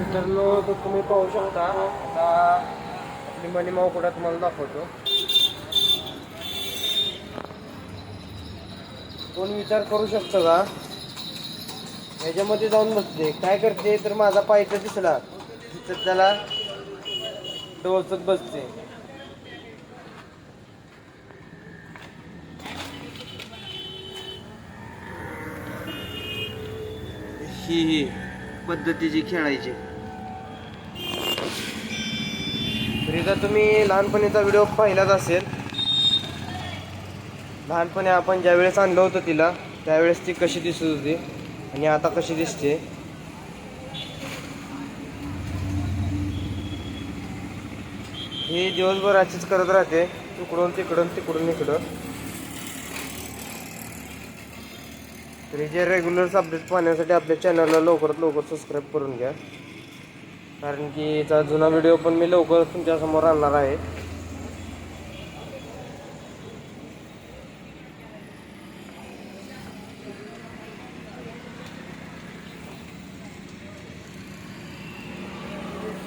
मित्रांनो तो तुम्ही पाहू शकता आता आपली मनी मावकुडा तुम्हाला दाखवतो. कोण विचार करू शकतो का? ह्याच्यामध्ये जाऊन बसते काय करते तर माझा पायचा दिसला. तिथं त्याला डोचत बसते. ही ही पद्धतीची खेळायची. तर तुम्ही लहानपणीचा व्हिडिओ पाहिलाच असेल. लहानपणी आपण ज्यावेळेस आणलं होतं तिला त्यावेळेस ती कशी दिसत होती आणि आता कशी दिसते? ही दिवसभर अशीच करत राहते तिकडून तिकडून तिकडून इकडं. तरी जे रेग्युलर अपडेट पाहण्यासाठी आपल्या चॅनलला लवकरात लवकर सबस्क्राईब करून घ्या. कारण की याचा जुना व्हिडिओ पण मी लवकर तुमच्यासमोर आणणार आहे.